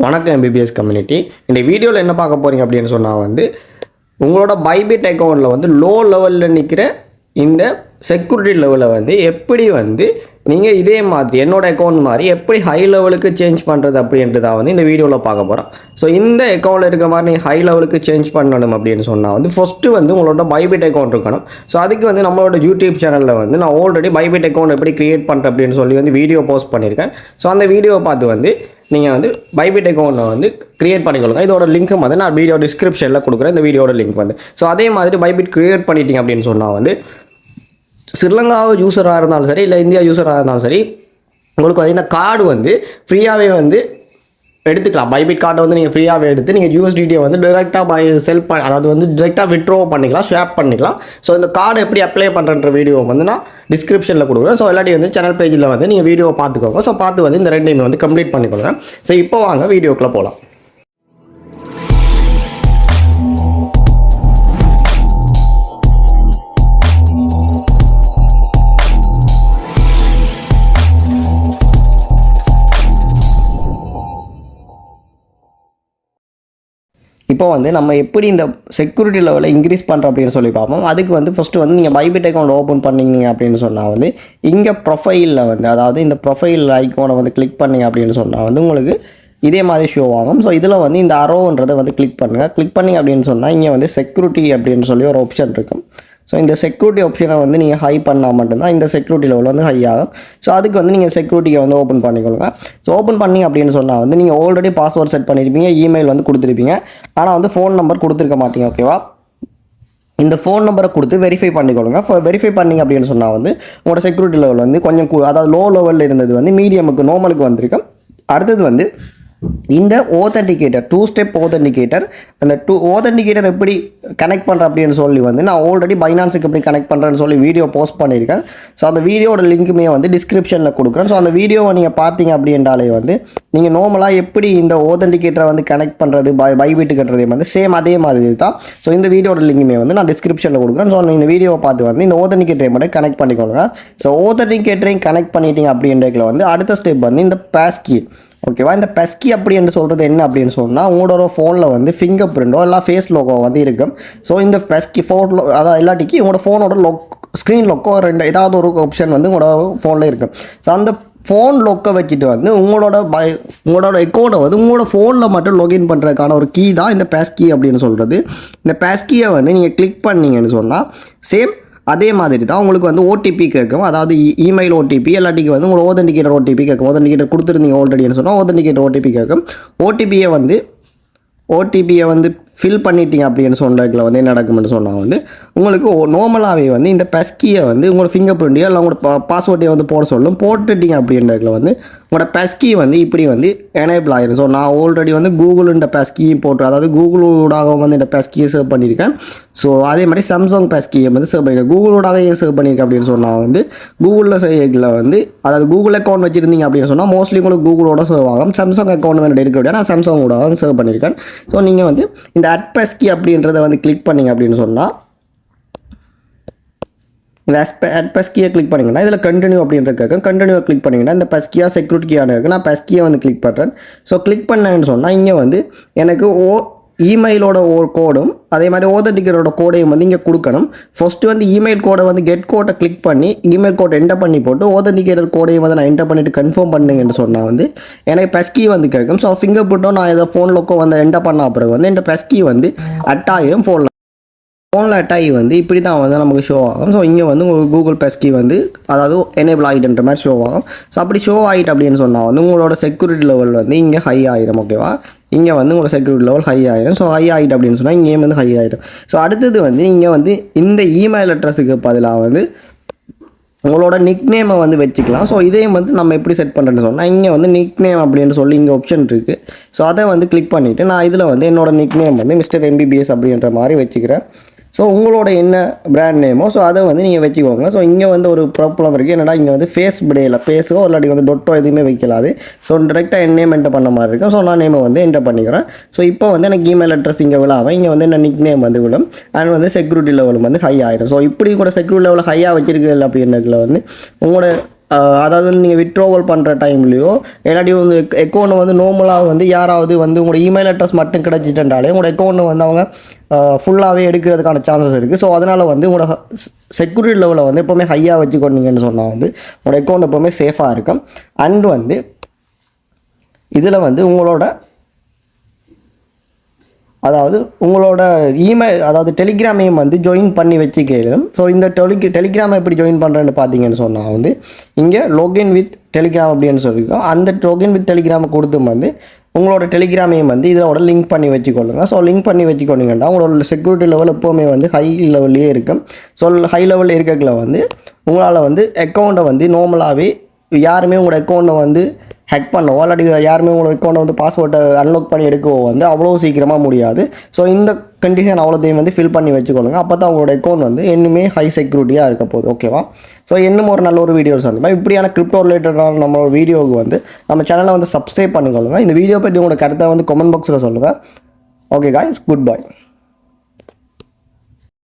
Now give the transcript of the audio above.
வணக்கம் MBBS community இந்த வீடியோவில் என்ன பார்க்க போகிறீங்க அப்படின்னு சொன்னால் வந்து உங்களோட பைபிட் அக்கௌண்ட்டில் வந்து லோ லெவலில் நிற்கிற இந்த செக்யூரிட்டி லெவலில் வந்து எப்படி வந்து நீங்கள் இதே மாதிரி என்னோட அக்கௌண்ட் மாதிரி எப்படி ஹை லெவலுக்கு சேஞ்ச் பண்ணுறது அப்படின்றத வந்து இந்த வீடியோவில் பார்க்க போகிறோம் ஸோ இந்த அக்கௌண்ட்டில் இருக்க மாதிரி நீங்கள் ஹை லெவலுக்கு சேஞ்ச் பண்ணணும் அப்படின்னு சொன்னால் வந்து ஃபஸ்ட்டு வந்து உங்களோட பைபிட் அக்கௌண்ட் இருக்கணும். ஸோ அதுக்கு வந்து நம்மளோட யூடியூப் சேனலில் வந்து நான் ஆல்ரெடி பைபிட் அக்கௌண்ட் எப்படி கிரியேட் பண்ணுறேன் அப்படின்னு சொல்லி வந்து வீடியோ போஸ்ட் பண்ணியிருக்கேன். ஸோ அந்த வீடியோவை பார்த்து வந்து நீங்கள் வந்து பைபிட் அக்கௌண்ட்டை வந்து க்ரியேட் பண்ணிக்கொள்ளுங்க இதோட லிங்க்கும் வந்து நான் வீடியோ டிஸ்கிரிப்ஷனில் கொடுக்குறேன். இந்த வீடியோட லிங்க் வந்து. ஸோ அதே மாதிரி பைபிட் க்ரியேட் பண்ணிட்டீங்க அப்படின்னு சொன்னால் வந்து ஸ்ரீலங்கா யூஸராக இருந்தாலும் சரி இல்லை இந்தியா யூஸராக இருந்தாலும் சரி உங்களுக்கு வந்து இந்த கார்டு வந்து ஃப்ரீயாகவே வந்து எடுத்துக்கலாம். பைபிட் கார்டை வந்து நீங்கள் ஃப்ரீயாகவே எடுத்து நீங்கள் யூஎஸ்டிடியை வந்து டிரெக்டாக பை செல் பண்ண அதாவது வந்து டிரெக்டாக விட்ரோ பண்ணிக்கலாம் ஸ்வாப் பண்ணிக்கலாம். ஸோ இந்த கார்டு எப்படி அப்ளை பண்ணுறன்ற வீடியோ வந்து நான் டிஸ்கிரிப்ஷனில் கொடுக்குறேன். ஸோ இல்லாட்டி வந்து சேனல் பேஜில் வந்து நீங்கள் வீடியோ பார்த்துக்கோங்க. ஸோ பார்த்து வந்து இந்த ரெண்டையுமே வந்து கம்ப்ளீட் பண்ணிக்கொள்ளுங்க ஸோ இப்போ வாங்க வீடியோக்குள்ளே போகலாம் இப்போ வந்து நம்ம எப்படி இந்த செக்யூரிட்டி லெவலை இன்க்ரீஸ் பண்ணுறோம் அப்படின்னு சொல்லி பார்ப்போம். அதுக்கு வந்து ஃபஸ்ட்டு வந்து நீங்கள் பைபிட் அக்கௌண்ட் ஓப்பன் பண்ணீங்க அப்படின்னு சொன்னால் வந்து இங்கே ப்ரொஃபைலில் வந்து அதாவது இந்த ப்ரொஃபைல் ஐக்கோனை வந்து கிளிக் பண்ணிங்க அப்படின்னு சொன்னால் வந்து உங்களுக்கு இதே மாதிரி ஷோ ஆகும். ஸோ இதில் வந்து இந்த அரோன்றதை வந்து கிளிக் பண்ணுங்கள் கிளிக் பண்ணி அப்படின்னு சொன்னால் இங்கே வந்து செக்யூரிட்டி அப்படின்னு சொல்லி ஒரு ஆப்ஷன் இருக்கும். ஸோ இந்த செக்யூரிட்டி ஆப்ஷனை வந்து நீங்கள் ஹை பண்ணால் மட்டும்தான் இந்த செக்யூரிட்டி லெவல் வந்து ஹை ஆகும். ஸோ அதுக்கு வந்து நீங்கள் செக்யூரிட்டியை வந்து ஓப்பன் பண்ணிக்கொள்ளுங்க ஸோ ஓப்பன் பண்ணி அப்படின்னு சொன்னால் வந்து நீங்கள் ஆல்ரெடி பாஸ்வேர்ட் செட் பண்ணியிருப்பீங்க இமெயில் வந்து கொடுத்துருப்பீங்க. ஆனால் வந்து ஃபோன் நம்பர் கொடுத்துருக்க மாட்டீங்க ஓகேவா இந்த ஃபோன் நம்பரை கொடுத்து வெரிஃபை பண்ணிக்கொள்ளுங்க வெரிஃபை பண்ணிங்க அப்படின்னு சொன்னால் வந்து உங்களோட செக்யூரிட்டி லெவல் வந்து கொஞ்சம் கூ- அதாவது லோ லெவலில் இருந்தது வந்து மீடியமுக்கு நார்மலுக்கு வந்திருக்கும். அடுத்தது வந்து இந்த ஓதன்டிகேட்டர் டூ ஸ்டெப் ஓதன்டிகேட்டர் அந்த டூ ஓதன்டிகேட்டர் எப்படி கனெக்ட் பண்ணுற அப்படின்னு சொல்லி வந்து நான் ஆல்ரெடி பைனான்ஸுக்கு எப்படி கனெக்ட் பண்ணுறேன்னு சொல்லி வீடியோ போஸ்ட் பண்ணியிருக்கேன். ஸோ அந்த வீடியோட லிங்க்குமே வந்து டிஸ்கிரிப்ஷனில் கொடுக்குறேன். ஸோ அந்த வீடியோவை நீங்கள் பார்த்தீங்க அப்படின்றாலே வந்து நீங்கள் நார்மலாக எப்படி இந்த ஓதன்டிகேட்டரை வந்து கனெக்ட் பண்ணுறது பை பைபிட்டு கட்டுறதே வந்து சேம் அதே மாதிரி தான். ஸோ இந்த வீடியோட லிங்க்குமே வந்து நான் டிஸ்கிரிப்ஷனில் கொடுக்குறேன். ஸோ இந்த வீடியோவை பார்த்து வந்து இந்த ஓதன்டிகேட்டரை மட்டும் கனெக்ட் பண்ணிக்கொள்ளுங்க ஸோ ஓதன்டிகேட்டரையும் கனெக்ட் பண்ணிட்டீங்க அப்படின்றதுல வந்து அடுத்த ஸ்டெப் வந்து இந்த பேஸ்கி ஓகேவா? இந்த பெஸ்கி அப்படி என்று சொல்கிறது என்ன அப்படின்னு சொன்னால் உங்களோட ஃபோனில் வந்து ஃபிங்கர் பிரிண்டோ இல்லை ஃபேஸ் லோகோ வந்து இருக்கும். ஸோ இந்த பெஸ்கி ஃபோன் அதாவது இல்லாட்டிக்கு உங்களோட ஃபோனோட லொக் ஸ்க்ரீன் லொக்கோ ரெண்டு ஏதாவது ஒரு ஆப்ஷன் வந்து உங்களோட ஃபோனில் இருக்கும் ஸோ அந்த ஃபோன் லொக்கை வச்சுட்டு வந்து உங்களோட பை உங்களோட அக்கௌண்ட்டை வந்து உங்களோட ஃபோனில் மட்டும் லாகின் பண்ணுறதுக்கான ஒரு கீ தான் இந்த பேஸ்கி அப்படின்னு சொல்கிறது இந்த பேஸ்கியை வந்து நீங்கள் கிளிக் பண்ணீங்கன்னு சொன்னால் சேம் அதே மாதிரி தான் உங்களுக்கு வந்து ஓடிபி கேட்கும். அதாவது e- இமெயில் ஓடிபி இல்லாட்டிக்கு வந்து உங்களுக்கு ஓதண்டிகேட்டர் ஓடிபி கேட்கும். ஓதண்டிகேட்டர் கொடுத்துருந்தீங்க ஆல்ரெடின்னு சொன்னால் ஓதண்டிகேட்டர் ஓடிபி கேட்கும். ஓடிபியை வந்து ஓடிபியை வந்து ஃபில் பண்ணிட்டீங்க அப்படின்னு சொன்னதுக்குள்ள வந்து என்ன நடக்கும்னு சொன்னால் வந்து உங்களுக்கு நார்மலாகவே வந்து இந்த பெஸ்கியை வந்து உங்களோட ஃபிங்கர் பிரிண்டையோ இல்லை உங்களோட பாஸ்வேர்டையோ வந்து போட சொல்லும் போட்டுட்டீங்க அப்படின்றதுல வந்து உங்களோட பெஸ்கி வந்து இப்படி வந்து எனேபிள் ஆயிரும். ஸோ நான் ஆல்ரெடி வந்து கூகுளுன்ற பெஸ்கியும் போட்டு அதாவது கூகுளோடாக வந்து இந்த பெஸ்கியை சேவ் பண்ணியிருக்கேன். ஸோ அதே மாதிரி சாம்சங் பெஸ்கியை வந்து சேவ் பண்ணியிருக்கேன். கூகுளோடாக ஏன் சேவ் பண்ணியிருக்கேன் அப்படின்னு சொன்னால் வந்து கூகுளில் செய்யல வந்து அதாவது கூகுள் அக்கௌண்ட் வச்சுருந்தீங்க அப்படின்னு சொன்னால் மோஸ்ட்லி உங்களுக்கு கூகுளோட சேவ் ஆகும். சாம்சங் அக்கௌண்ட் வேணும் எடுக்க நான் சாம்சங்கோட சேவ் பண்ணியிருக்கேன். ஸோ நீங்கள் வந்து இந்த அட்பஸ்கி அப்படின்றத வந்து கிளிக் பண்ணிங்க அப்படின்னு சொன்னால் இந்த அட் பஸ்கியை கிளிக் பண்ணிங்கன்னா இதில் கண்டினியூ அப்படின்ற கேட்கும் கண்டினியூவை கிளிக் பண்ணிங்கன்னா இந்த பஸ்கியா செக்யூரிட்டியான இருக்குது நான் பஸ்கியை வந்து கிளிக் பண்ணுறேன் ஸோ கிளிக் பண்ணேன்னு சொன்னால் இங்கே வந்து எனக்கு ஓ இமெயிலோட ஓ கோடும் அதே மாதிரி ஓதண்டிகரோட கோடையும் வந்து இங்கே கொடுக்கணும். ஃபஸ்ட்டு வந்து இமெயில் கோடை வந்து கெட் கோட்டை கிளிக் பண்ணி இமெயில் கோட்டை என்டர் பண்ணி போட்டு ஓதண்டிகேட்டர் கோடையும் வந்து நான் என்டர் பண்ணிவிட்டு கன்ஃபார்ம் பண்ணுங்கன்னு சொன்னால் வந்து எனக்கு பெஸ்கி வந்து கேட்கும் ஸோ ஃபிங்கர் பிரிண்ட்டும் நான் இதை ஃபோன் லொக்கோ வந்து என்டர் பண்ண பிறகு வந்து என் பெஸ்கி வந்து அட்டாயிரம் ஃபோனில் ஃபோனில் அட்டாகி வந்து இப்படி தான் வந்து நமக்கு ஷோ ஆகும். ஸோ இங்கே வந்து உங்களுக்கு கூகுள் பெஸ்கி வந்து அதாவது எனேபிள் ஆகிட்டுன்ற மாதிரி ஷோ ஆகும். ஸோ அப்படி ஷோ ஆகிட்டு அப்படின்னு சொன்னால் வந்து உங்களோட செக்யூரிட்டி லெவல் வந்து இங்கே ஹை ஆகிடும் ஓகேவா இங்கே வந்து உங்களோட செக்யூரிட்டி லெவல் ஹை ஆகிடும் ஸோ ஹை ஆகிட்டு அப்படின்னு சொன்னால் இங்கேயும் வந்து ஹை ஆகிடும் ஸோ அடுத்தது வந்து இங்கே வந்து இந்த இமெயில் அட்ரஸுக்கு பதிலாக வந்து உங்களோட நிக் நேமை வந்து வச்சுக்கலாம். ஸோ இதையும் வந்து நம்ம எப்படி செட் பண்ணுறேன்னு சொன்னால் இங்கே வந்து நிக் நேம் அப்படின்னு சொல்லி இங்கே ஆப்ஷன் இருக்குது ஸோ அதை வந்து கிளிக் பண்ணிவிட்டு நான் இதில் வந்து என்னோட நிக் நேம் வந்து மிஸ்டர் எம்பிபிஎஸ் அப்படின்ற மாதிரி வச்சுக்கிறேன். ஸோ உங்களோட என்ன பிராண்ட் நேமோ ஸோ அதை வந்து நீங்கள் வச்சுக்கோங்க. ஸோ இங்கே வந்து ஒரு ப்ராப்ளம் இருக்குது என்னடா இங்கே வந்து ஃபேஸ் பிடேயில் ஃபேஸோ இல்லாட்டி வந்து டொட்டோ எதுவுமே வைக்கலாது. ஸோ டேரெக்டாக என் நேம் என்டர் பண்ண மாதிரி இருக்கும். ஸோ நான் நேமை வந்து என்டர் பண்ணிக்கிறேன். ஸோ இப்போ வந்து எனக்கு இமெயில் அட்ரஸ் இங்கே விழாமல் இங்கே வந்து என்ன நிக் நேம் வந்து விடும் அண்ட் வந்து செக்யூரிட்டி லெவல் வந்து ஹை ஆயிடும் ஸோ இப்படி கூட செக்யூரிட்டி லெவல் ஹையாக வச்சிருக்கீங்க அப்படின்றதுல வந்து உங்களோட அதாவது வந்து நீங்கள் விட்ரோவல் பண்ணுற டைம்லையோ இல்லாட்டி வந்து அக்கௌண்ட் வந்து நார்மலாக வந்து யாராவது வந்து உங்களோட இமெயில் அட்ரஸ் மட்டும் கிடச்சிட்டாலே உங்களோட அக்கௌண்ட் வந்து அவங்க ஃபுல்லாகவே எடுக்கிறதுக்கான சான்சஸ் இருக்குது ஸோ அதனால் வந்து உங்களோட செக்யூரிட்டி லெவலை வந்து எப்போவுமே ஹையாக வச்சுக்கொண்டீங்கன்னு சொன்னால் வந்து உங்களோட அக்கௌண்ட் எப்போவுமே சேஃபாக இருக்கும். அண்ட் வந்து இதில் வந்து உங்களோட அதாவது உங்களோட இமெயில் அதாவது டெலிகிராமையும் வந்து ஜாயின் பண்ணி வச்சுக்கலும் ஸோ இந்த டெலிகி டெலிகிராமை எப்படி ஜாயின் பண்ணுறேன்னு பார்த்தீங்கன்னு சொன்னால் வந்து இங்கே login வித் டெலிகிராம் அப்படின்னு சொல்லியிருக்கோம் அந்த login வித் டெலிகிராமை கொடுத்து வந்து உங்களோட டெலிகிராமையும் வந்து இதோட லிங்க் பண்ணி வச்சுக்கொள்ளுங்க. ஸோ லிங்க் பண்ணி வச்சுக்கொண்டீங்கன்னா உங்களோட செக்யூரிட்டி லெவல் எப்போவுமே வந்து ஹை லெவல்லே இருக்கும். ஸோ ஹை லெவலில் இருக்கக்குள்ள வந்து உங்களால் வந்து அக்கௌண்ட்டை வந்து நார்மலாகவே யாருமே உங்களோட அக்கௌண்ட்டை வந்து ஹேக் பண்ணவோ இல்லாட்டி யாருமே உங்களோட அக்கௌண்ட்டை வந்து பாஸ்வேர்ட்டை அன்லாக் பண்ணி எடுக்கவோ வந்து அவ்வளோ சீக்கிரமாக முடியாது. ஸோ இந்த கண்டிஷன் அவ்வளோத்தையும் வந்து ஃபில் பண்ணி வச்சுக்கொள்ளுங்க. அப்போ தான் உங்களோட அக்கௌண்ட் வந்து இன்னுமே ஹை செக்யூரிட்டியாக இருக்க போகுது. ஓகேவா ஸோ இன்னும் ஒரு நல்ல ஒரு வீடியோஸ் வந்து இப்படியான கிரிப்டோ ரிலேட்டடான நம்ம வீடியோவுக்கு வந்து நம்ம சேனலை வந்து சப்ஸ்கிரைப் பண்ணிக்கொள்ளுங்க. இந்த வீடியோ பற்றி உங்களோட கருத்தை வந்து கமெண்ட் பாக்ஸில் சொல்லுங்கள் ஓகே காய்ஸ் குட் பாய்